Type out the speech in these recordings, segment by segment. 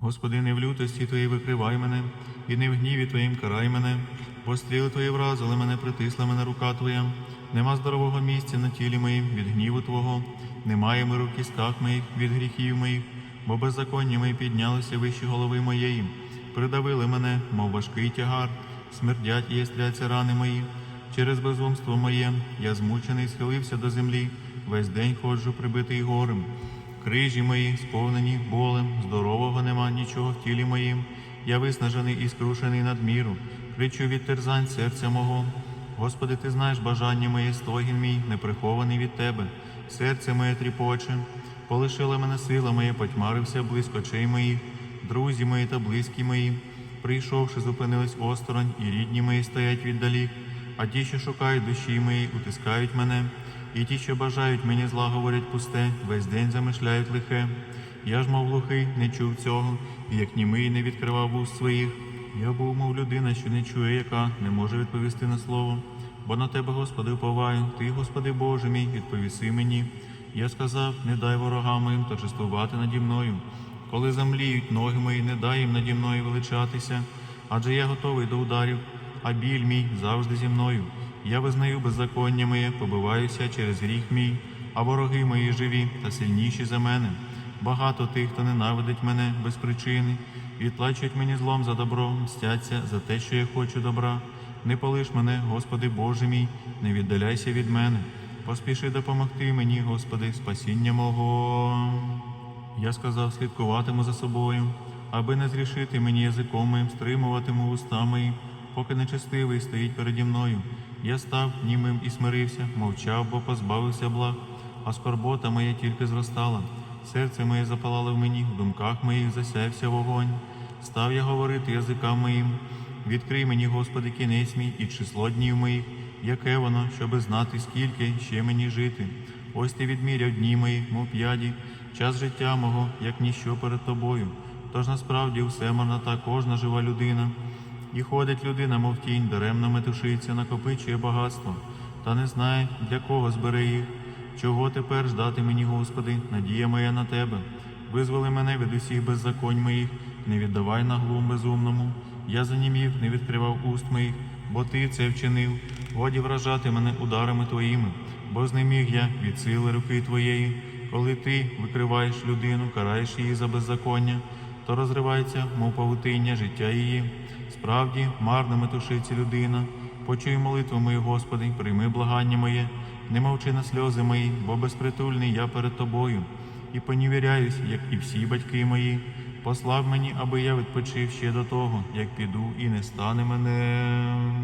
Господи, не в лютості Твоїй викривай мене, і не в гніві Твоїм карай мене, бо стріли Твої вразили мене, притисла мене рука Твоя. Нема здорового місця на тілі моїм від гніву Твого, немає миру в кістках моїх від гріхів моїх, бо беззаконня мої піднялися вище голови моєї, придавили мене, мов важкий тягар, смердять і ястряться рани мої. Через безумство моє я змучений схилився до землі, весь день ходжу прибитий горем. Крижі мої сповнені болем, здорового нема нічого в тілі моїм. Я виснажений і скрушений надміру, кричу від терзань серця мого. Господи, ти знаєш бажання моє, стогін мій, неприхований від тебе. Серце моє тріпоче, полишила мене сила моя, потьмарився близько очей моїх, друзі мої та близькі мої, прийшовши, зупинились осторонь, і рідні мої стоять віддалік. А ті, що шукають душі мої, утискають мене, і ті, що бажають мені зла, говорять пусте, весь день замишляють лихе. Я ж, мов глухий, не чув цього, і як німий не відкривав вуст своїх. Я був, мов людина, що не чує, яка не може відповісти на слово. Бо на тебе, Господи, уповаю, ти, Господи Боже мій, відповіси мені. Я сказав, не дай ворогам моїм торжествувати наді мною. Коли замліють ноги мої, не дай їм наді мною величатися, адже я готовий до ударів, а біль мій завжди зі мною. Я визнаю беззаконня моє, побиваюся через гріх мій, а вороги мої живі та сильніші за мене. Багато тих, хто ненавидить мене без причини, відплачують мені злом за добро, мстяться за те, що я хочу добра. Не полиш мене, Господи Боже мій, не віддаляйся від мене. Поспіши допомогти мені, Господи, спасіння мого. Я сказав, слідкуватиму за собою, аби не зрішити мені язиком моїм, стримуватиму уста мої, поки нечестивий стоїть переді мною. Я став німим і смирився, мовчав, бо позбавився благ, а скорбота моя тільки зростала. Серце моє запалало в мені, в думках моїх засявся вогонь. Став я говорити язикам моїм. Відкрий мені, Господи, кінець мій і число днів моїх, яке воно, щоби знати, скільки ще мені жити. Ось ти відміряв дні мої, мов п'яді, час життя мого, як ніщо перед тобою. Тож насправді все марна кожна жива людина. І ходить людина, мов тінь, даремно метушиться, накопичує багатство, та не знає, для кого збере їх. Чого тепер ждати мені, Господи, надія моя на Тебе. Визволи мене від усіх беззаконь моїх, не віддавай на глум безумному. Я занімів, не відкривав уст моїх, бо Ти це вчинив. Годі вражати мене ударами Твоїми, бо знеміг я від сили руки Твоєї. Коли Ти викриваєш людину, караєш її за беззаконня, то розривається, мов павутиння життя її. Справді, марно метушиться людина. Почуй молитву мою, Господи, прийми благання моє, не мовчи на сльози мої, бо безпритульний я перед тобою, і понівіряюсь, як і всі батьки мої. Послав мені, аби я відпочив ще до того, як піду і не стане мене.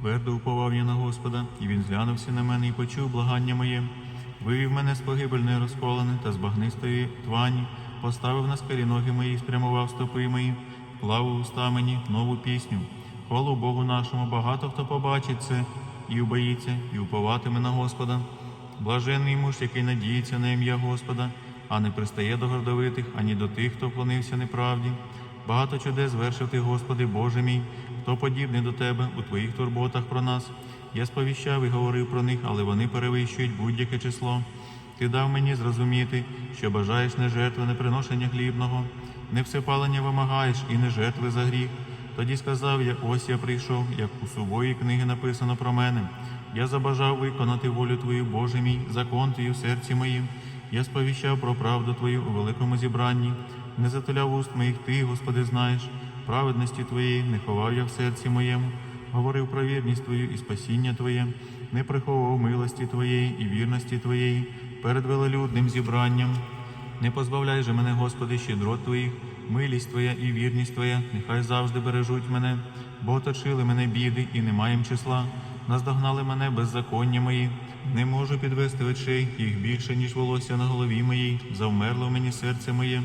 Твердо уповав я на Господа, і він зглянувся на мене і почув благання моє. Вивів мене з погибельної розколене та з багнистої твані, поставив на скалі ноги мої, і спрямував стопи мої, вклав у уста мені нову пісню. Хвалу Богу нашому, багато хто побачить це і убоїться, і уповатиме на Господа. Блаженний муж, який надіється на ім'я Господа, а не пристає до гордовитих, ані до тих, хто вклонився неправді. Багато чудес звершив ти, Господи, Боже мій, хто подібний до Тебе у Твоїх турботах про нас. Я сповіщав і говорив про них, але вони перевищують будь-яке число. Ти дав мені зрозуміти, що бажаєш не жертви, не приношення хлібного, не всепалення вимагаєш і не жертви за гріх. Тоді сказав я, ось я прийшов, як у сувої книги написано про мене. Я забажав виконати волю Твою, Боже мій, закон Твій у серці моїм. Я сповіщав про правду Твою у великому зібранні, не затуляв уст моїх Ти, Господи, знаєш, праведності Твоєї не ховав я в серці моєму, говорив про вірність Твою і спасіння Твоє, не приховував милості Твоєї і вірності Твоєї перед велелюдним зібранням. Не позбавляй же мене, Господи, щедрот Твоїх, милість Твоя і вірність Твоя, нехай завжди бережуть мене, бо оточили мене біди і немає їм числа, наздогнали мене беззаконня мої. Не можу підвести очей, їх більше, ніж волосся на голові моїй, завмерло в мені серце моє.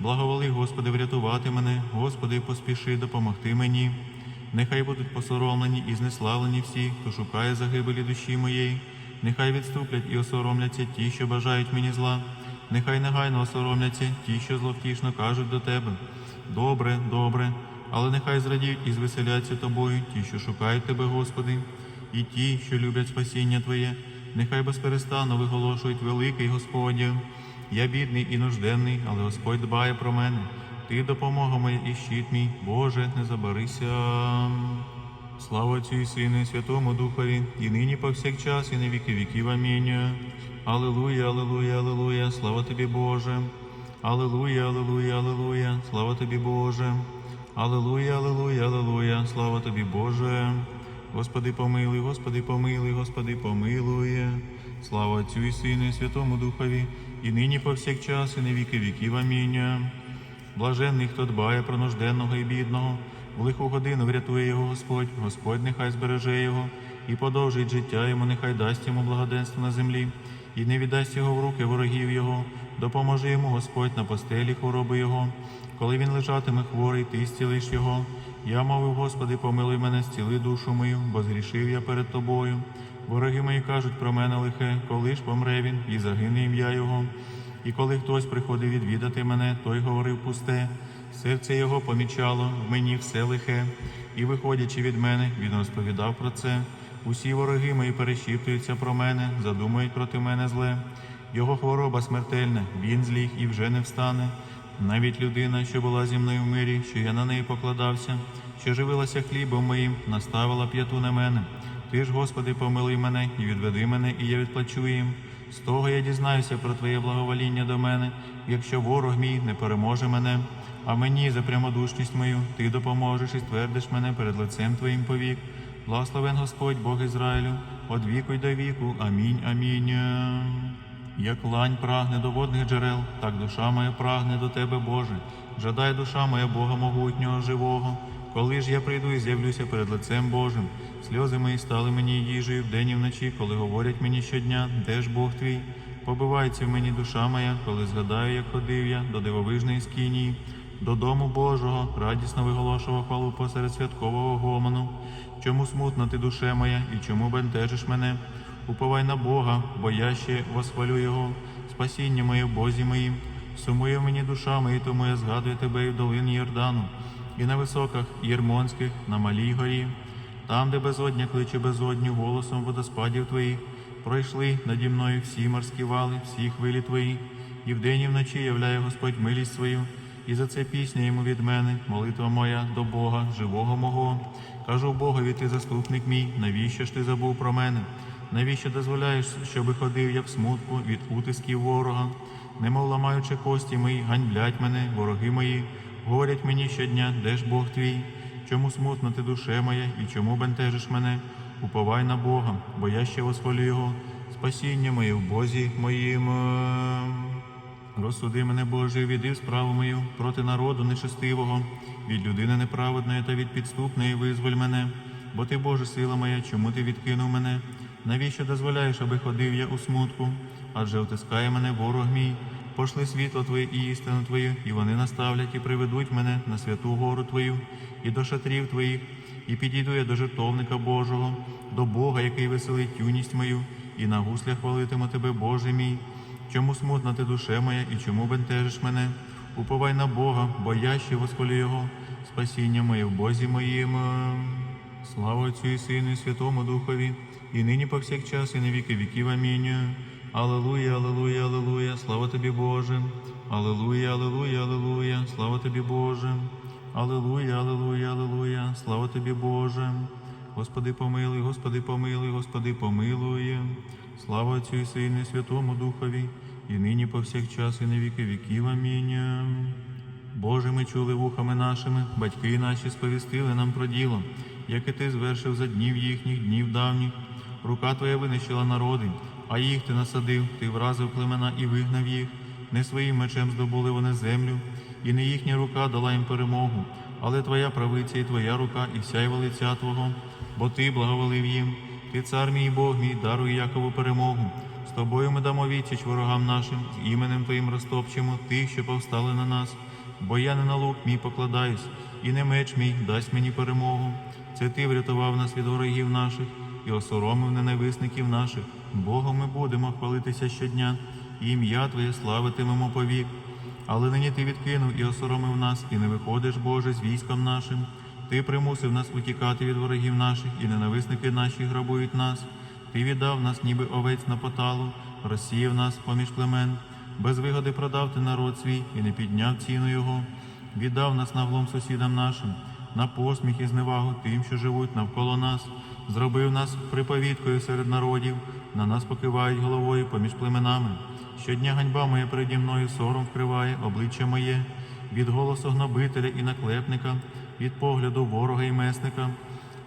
Благоволи, Господи, врятувати мене, Господи, поспіши допомогти мені. Нехай будуть посоромлені і знеславлені всі, хто шукає загибелі душі моєї. Нехай відступлять і осоромляться ті, що бажають мені зла. Нехай негайно осоромляться ті, що зловтішно кажуть до тебе. Добре, добре, але нехай зрадіють і звеселяться тобою, ті, що шукають тебе, Господи, і ті, що люблять спасіння Твоє, нехай безперестанно виголошують великий Господь. Я бідний і нужденний, але Господь дбає про мене. Ти допомога моя і щит мій, Боже, не забарися. Слава Отцю і Сину, і Святому Духові, і нині повсякчас, і на віки віків. Амінь. Алілуя, алілуя, алілуя, слава тобі, Боже. Алілуя, алілуя, алілуя, слава тобі, Боже. Алілуя, алілуя, алілуя, слава тобі, Боже. Господи помилуй, Господи помилуй, Господи помилуй. Слава Отцю і Сину, і Святому Духові, і нині повсякчас, і на віки віків. Амінь. Блаженний, хто дбає про нужденного і бідного, в лиху годину врятує його Господь, Господь нехай збереже його і подовжить життя йому, нехай дасть йому благоденство на землі, і не віддасть його в руки ворогів його, допоможе йому Господь на постелі хвороби його. Коли він лежатиме хворий, ти зцілиш його. Я мовив, Господи, помилуй мене, зціли душу мою, бо згрішив я перед тобою. Вороги мої кажуть про мене лихе, коли ж помре він, і загине ім'я його. І коли хтось приходив відвідати мене, той говорив пусте. Серце його помічало в мені все лихе, і, виходячи від мене, він розповідав про це. Усі вороги мої перешіптуються про мене, задумують проти мене зле. Його хвороба смертельна, він зліг і вже не встане. Навіть людина, що була зі мною в мирі, що я на неї покладався, що живилася хлібом моїм, наставила п'яту на мене. Ти ж, Господи, помилуй мене і відведи мене, і я відплачу їм. З того я дізнаюся про Твоє благовоління до мене, якщо ворог мій не переможе мене, а мені за прямодушність мою ти допоможеш і ствердиш мене перед лицем Твоїм повік. Благословен Господь Бог Ізраїлю, од віку й до віку. Амінь. Амінь. Як лань прагне до водних джерел, так душа моя прагне до Тебе, Боже. Жадай душа моя Бога могутнього, живого. Коли ж я прийду і з'явлюся перед лицем Божим, сльози мої стали мені їжею вдень і вночі, коли говорять мені щодня, де ж Бог твій? Побивається в мені душа моя, коли згадаю, як ходив я до дивовижної скинії, до дому Божого, радісно виголошував хвалу посеред святкового гомону. Чому смутна ти, душе моя, і чому бентежиш мене? Уповай на Бога, бо я ще восхвалю Його, спасіння моє Бозі моїм. Сумує мені душа моя, тому я згадую тебе і в долині Йордану, і на високах Єрмонських, на малій горі, там, де безодня кличе безодню голосом водоспадів твоїх, пройшли наді мною всі морські вали, всі хвилі твої, і вдень і вночі являє Господь милість свою, і за це пісня йому від мене, молитва моя до Бога, живого мого. Кажу Богові, ти заступник мій, навіщо ж ти забув про мене? Навіщо дозволяєш, щоби ходив я в смутку від утисків ворога? Немов ламаючи кості мої, ганьблять мене, вороги мої, говорять мені щодня, де ж Бог твій? Чому смутна ти душе моя, і чому бентежиш мене? Уповай на Бога, бо я ще восхвалю Його, спасіння моє в Бозі моїм. Розсуди мене, Боже, віди справу мою проти народу нечестивого, від людини неправедної та від підступної визволь мене. Бо ти, Боже, сила моя, чому ти відкинув мене? Навіщо дозволяєш, аби ходив я у смутку? Адже утискає мене ворог мій. Пошли світло Твоє і істину Твою, і вони наставлять і приведуть мене на святу гору Твою і до шатрів Твоїх, і підійду я до жертовника Божого, до Бога, який веселить юність мою, і на гуслях хвалитиму Тебе, Боже мій. Чому смутна ти душе моя, і чому бентежиш мене? Уповай на Бога, бо я ще восхвалю Його, спасіння моє в Бозі моїм. Слава Отцю і Сину, і Святому Духові, і нині повсякчас, і на віки віків. Амінь. Аллилуйя, аллилуйя, аллилуйя, слава тобі, Боже. Аллилуйя, аллилуйя, аллилуйя, слава тобі, Боже. Аллилуйя, аллилуйя, аллилуйя, слава тобі, Боже. Господи помилуй, Господи помилуй, Господи помилуй. Слава Отцю і Сину, і Святому Духові, і нині повсякчас, і на віки віків. Амінь. Боже, ми чули вухами нашими, батьки наші сповістили нам про діло, яке ти звершив за днів їхніх, днів давніх. Рука твоя винищила народи, а їх ти насадив, ти вразив племена і вигнав їх. Не своїм мечем здобули вони землю, і не їхня рука дала їм перемогу, але твоя правиця і твоя рука, і сяйва лиця Твого, бо ти благоволив їм. Ти цар мій Бог мій, даруй Якову перемогу. З тобою ми дамо відсіч ворогам нашим, з іменем Твоїм розтопчемо тих, що повстали на нас. Бо я не на лук мій покладаюсь, і не меч мій дасть мені перемогу. Це ти врятував нас від ворогів наших і осоромив ненависників наших. Богом ми будемо хвалитися щодня, і ім'я Твоє славитимемо повік. Але нині ти відкинув і осоромив нас, і не виходиш, Боже, з військом нашим. Ти примусив нас утікати від ворогів наших, і ненависники наші грабують нас. Ти віддав нас, ніби овець на поталу, розсіяв нас поміж племен. Без вигоди продав ти народ свій і не підняв ціну його. віддав нас на влом сусідам нашим, на посміх і зневагу тим, що живуть навколо нас, зробив нас приповідкою серед народів, на нас покивають головою поміж племенами. Щодня ганьба моя переді мною сором вкриває обличчя моє, від голосу гнобителя і наклепника, від погляду ворога і месника.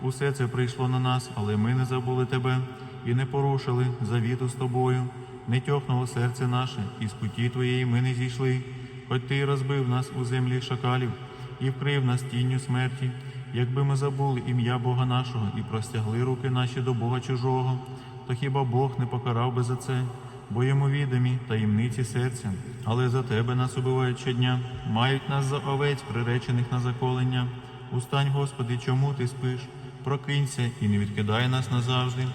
Усе це прийшло на нас, але ми не забули тебе і не порушили завіту з тобою. Не тьохнуло серце наше, і з путі твоєї ми не зійшли. Хоч ти розбив нас у землі шакалів і вкрив нас тінню смерті, якби ми забули ім'я Бога нашого і простягли руки наші до Бога чужого, то хіба Бог не покарав би за це? Бо йому відомі таємниці серця, але за тебе нас убивають щодня, мають нас за овець, приречених на заколення. Устань, Господи, чому ти спиш? Прокинься і не відкидай нас назавжди.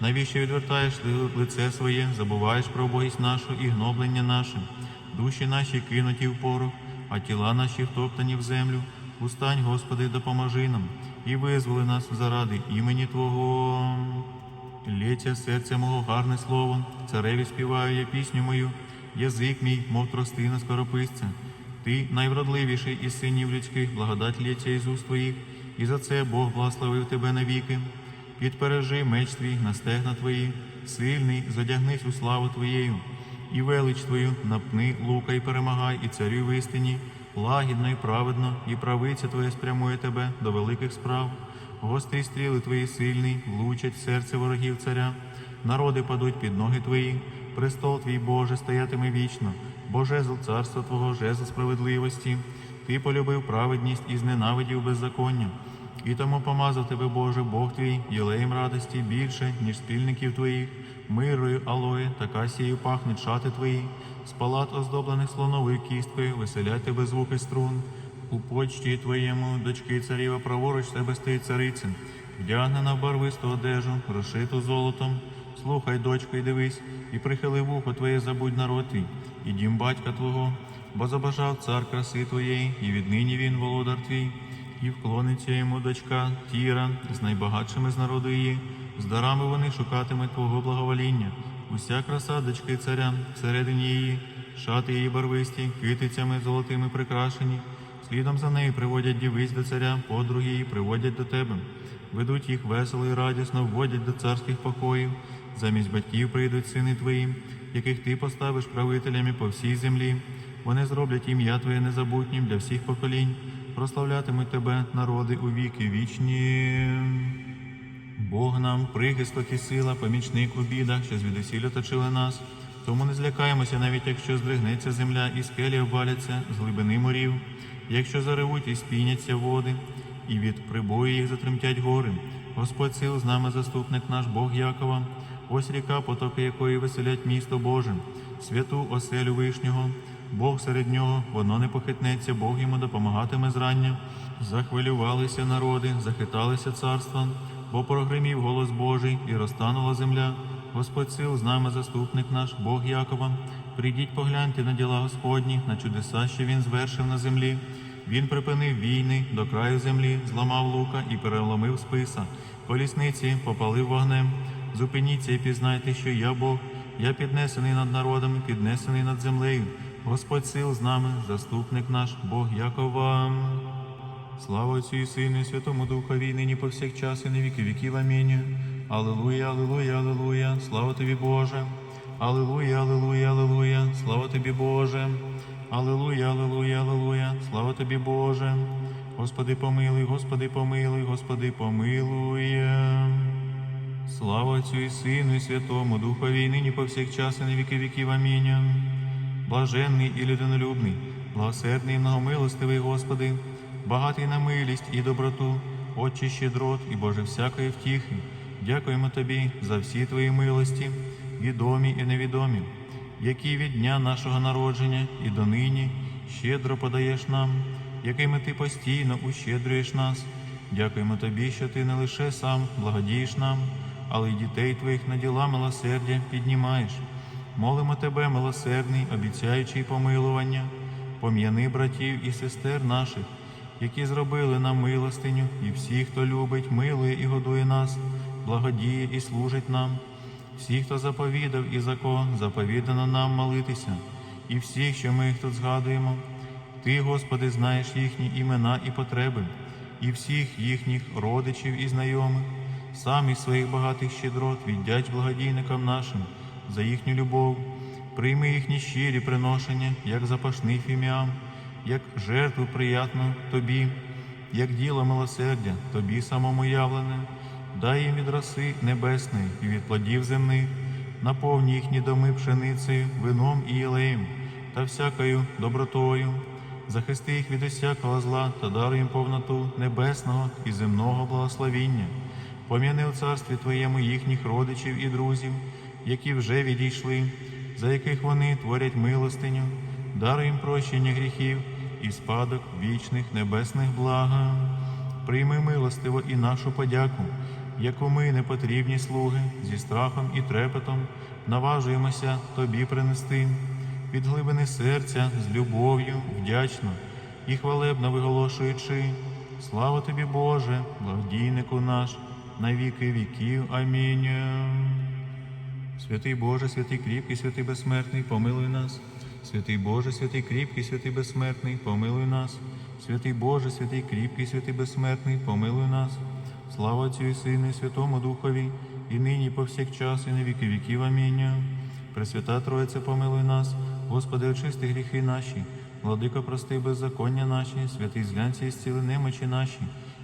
Навіщо відвертаєш ли- лице своє, забуваєш про убогість нашу і гноблення наше? Душі наші кинуті в порох, а тіла наші втоптані в землю. Устань, Господи, допоможи нам і визволи нас заради імені Твого. Лється серця мого гарне слово, цареві співаю я пісню мою, язик мій, мов тростина скорописця. Ти найвродливіший із синів людських, благодать лється із уст твоїх, і за це Бог благословив тебе навіки. Підпережи меч твій на стегна твої, сильний, задягнись у славу твоєю, і велич твою напни лука і перемагай, і царю в істині, лагідно і праведно, і правиця твоя спрямує тебе до великих справ. Гострі стріли твої сильні, влучать серце ворогів царя. Народи падуть під ноги твої, престол твій Боже стоятиме вічно, бо жезл царства Твого, жезл справедливості. Ти полюбив праведність і зненавидів беззаконня. І тому помазав тебе, Боже, Бог твій, єлеєм радості більше, ніж спільників твоїх, мирою, алоє та касією пахнуть шати твої, з палат оздоблених слоновою кісткою, веселять тебе звуки струн. У почті твоєму, дочки царіва, праворуч тебе стоїть цариця, вдягнена в барвисту одежу, розшиту золотом. Слухай, дочко, і дивись, і прихили вухо твоє, забудь народ твій, і дім батька твого, бо забажав цар краси твоєї, і віднині він володар твій, і вклониться йому дочка Тіра з найбагатшими з народу її, з дарами вони шукатимуть твого благовоління. Уся краса дочки царя всередині її, шати її барвисті, китицями золотими прикрашені. Слідом за нею приводять дівиць до царя, подруги її приводять до тебе. Ведуть їх весело і радісно, вводять до царських покоїв. Замість батьків прийдуть сини твої, яких ти поставиш правителями по всій землі. Вони зроблять ім'я Твоє незабутнім для всіх поколінь, прославлятимуть тебе, народи у віки вічні. Бог нам, прихисток і сила, помічник у бідах, що звідусіль оточили нас. Тому не злякаємося, навіть якщо здригнеться земля і скелі обваляться з глибини морів, якщо заревуть і спіняться води, і від прибою їх затремтять гори. Господь сил з нами заступник наш Бог Якова, ось ріка, потоки якої веселять місто Боже, святу оселю вишнього, Бог серед нього, воно не похитнеться, Бог йому допомагатиме зрання. Захвилювалися народи, захиталися царства, бо прогримів голос Божий і розтанула земля. Господь сил з нами заступник наш, Бог Якова. Прийдіть погляньте на діла Господні, на чудеса, що він звершив на землі. Він припинив війни до краю землі, зламав лука і переломив списа. Колісниці попалив вогнем. Зупиніться і пізнайте, що я Бог. Я піднесений над народами, піднесений над землею. Господь сил з нами, заступник наш, Бог Якова. Слава Отцю і Сину, і Святому Духові, нині повсякчас і на віки віків. Амінь. Аллилуйя, аллилуйя, аллилуйя, слава тобі, Боже. Аллилуйя, аллилуйя, аллилуйя, слава тобі, Боже. Аллилуйя, аллилуйя, аллилуйя, слава тобі, Боже. Господи, помилуй, Господи, помилуй, Господи, помилуй. Слава Отцю і Сину, і Святому Духові, і нині повсякчас і на віки віків. Амінь. Блаженний і людинолюбний, благосердний і многомилостивий Господи, багатий на милість і доброту, Отче щедрот і Боже всякої втіхи. Дякуємо Тобі за всі Твої милості, відомі і невідомі, які від дня нашого народження і донині щедро подаєш нам, якими Ти постійно ущедрюєш нас. Дякуємо Тобі, що Ти не лише сам благодієш нам, але й дітей Твоїх на діла милосердя піднімаєш. Молимо Тебе, милосердний, обіцяючий помилування, пом'яни братів і сестер наших, які зробили нам милостиню, і всі, хто любить, милує і годує нас, благодіє і служить нам, всі, хто заповідав і за заповідано нам молитися, і всіх, що ми їх тут згадуємо. Ти, Господи, знаєш їхні імена і потреби, і всіх їхніх родичів і знайомих. Сам із своїх багатих щедрот віддяч благодійникам нашим за їхню любов. Прийми їхні щирі приношення, як запашний фіміам, як жертву приятну тобі, як діло милосердя, тобі самому явлене. Дай їм від роси небесної і від плодів земних, наповні їхні доми пшеницею, вином і єлеєм та всякою добротою. Захисти їх від усякого зла та даруй їм повноту небесного і земного благословіння. Пом'яни у царстві Твоєму їхніх родичів і друзів, які вже відійшли, за яких вони творять милостиню, даруй їм прощення гріхів і спадок вічних небесних блага. Прийми милостиво і нашу подяку, яку ми, непотрібні слуги, зі страхом і трепетом наважуємося Тобі принести від глибини серця з любов'ю, вдячно і хвалебно виголошуючи. Слава тобі, Боже, благодійнику наш, на віки віків. Амінь. Святий Боже, святий кріпкий, святий безсмертний, помилуй нас. Святий Боже, святий кріпкий, святий безсмертний, помилуй нас. Святий Боже, святий кріпкий, святий безсмертний, помилуй нас. Слава Отцю і Сину, і Святому Духові, і нині, і повсякчас, і на віки віків. Амінь. Пресвята Троїця, помилуй нас, Господи, очисти гріхи наші, владико, прости беззаконня наші, святий зглянці і зціли немочі наші,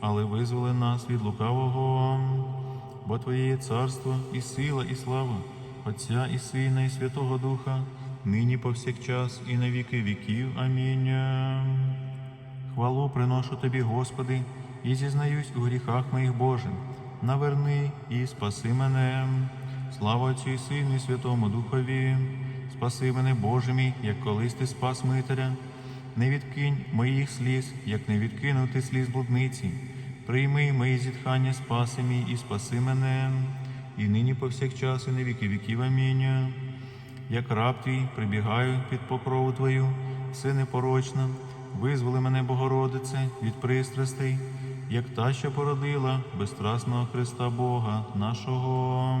але визволи нас від лукавого. Бо Твоє є царство, і сила, і слава, Отця і Сина, і Святого Духа, нині повсякчас, і на віки віків. Амінь. Хвалу приношу Тобі, Господи, і зізнаюсь у гріхах моїх Божих. Наверни і спаси мене. Слава Отцю і Сину, і Святому Духові. Спаси мене, Боже мій, як колись ти спас Митаря. Не відкинь моїх сліз, як не відкинув ти сліз блудниці. Прийми мої зітхання, спаси мій і спаси мене. І нині повсякчас, і на віки віків. Амінь. Як раб твій прибігаю під покрову Твою, все непорочна, визволи мене, Богородице, від пристрастей, як та, що породила безстрасного Христа Бога нашого.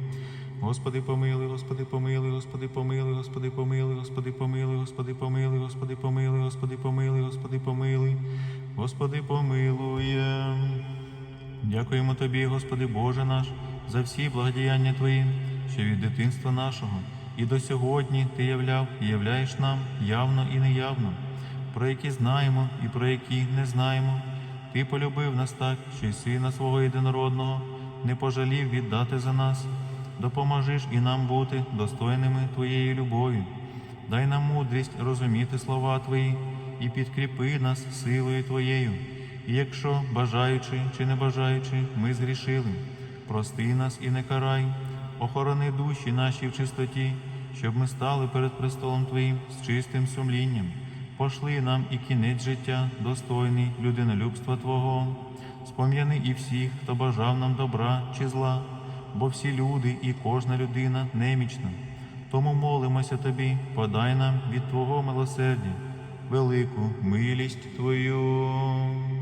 Господи, помилуй, Господи, помилуй, Господи, помилуй, Господи, помилуй, Господи, помилуй, Господи, помилуй, Господи, помилуй, Господи, помилуй, Господи, помилуй, Господи, помилуй. Дякуємо Тобі, Господи Боже наш, за всі благодіяння Твої, що від дитинства нашого і до сьогодні Ти являв і являєш нам явно і неявно, про які знаємо і про які не знаємо. Ти полюбив нас так, що й Сина свого єдинородного не пожалів віддати за нас. Допоможи ж і нам бути достойними Твоєї любові. Дай нам мудрість розуміти слова Твої і підкріпи нас силою Твоєю. І якщо, бажаючи чи не бажаючи, ми згрішили, прости нас і не карай, охорони душі наші в чистоті, щоб ми стали перед престолом Твоїм з чистим сумлінням. Пошли нам і кінець життя, достойний людинолюбства Твого. Спом'яни і всіх, хто бажав нам добра чи зла, бо всі люди і кожна людина немічна. Тому молимося Тобі, подай нам від Твого милосердя велику милість Твою.